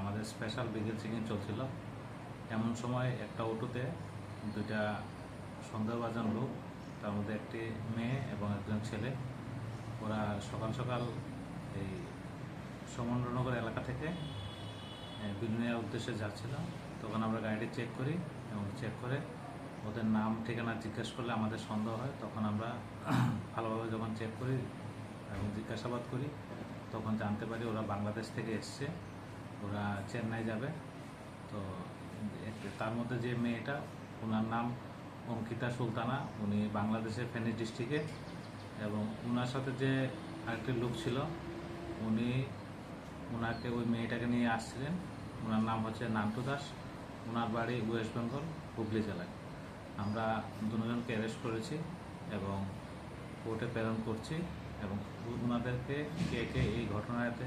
আমাদের special brigade checking চলছিল। এমন সময় একটা অটোতে দুইটা সন্দেহভাজন লোক, তার মধ্যে একটি মেয়ে এবং একজন ছেলে, ওরা সকাল সকাল এই সমন্বয়নগর এলাকা থেকে বিলুনিয়ার উদ্দেশ্যে যাচ্ছিল। তখন আমরা গাড়িটি চেক করি এবং চেক করে ওদের নাম, ঠিকানা জিজ্ঞেস করলে আমাদের সন্দেহ হয়। তখন আমরা ভালোভাবে যখন চেক করি এবং জিজ্ঞাসাবাদ করি, তখন জানতে পারি ওরা বাংলাদেশ থেকে এসছে। ওরা চেন্নাই যাবে। তো তার মধ্যে যে মেয়েটা, ওনার নাম অঙ্কিতা সুলতানা, উনি বাংলাদেশের ফেনী ডিস্ট্রিক্টে। এবং ওনার সাথে যে আরেকটি লোক ছিল, উনি ওনাকে ওই মেয়েটাকে নিয়ে আসছিলেন। ওনার নাম হচ্ছে নান্টু দাস। ওনার বাড়ি ওয়েস্ট বেঙ্গল, হুগলি জেলায়। আমরা দুজনকে অ্যারেস্ট করেছি এবং কোর্টে প্রেরণ করছি। এবং ওনাদেরকে কে কে এই ঘটনাতে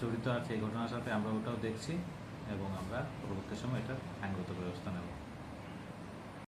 জড়িত আছে এই ঘটনার সাথে আমরা ওটাও দেখছি এবং আমরা পরবর্তী সময় এটা আইনগত ব্যবস্থা নেব।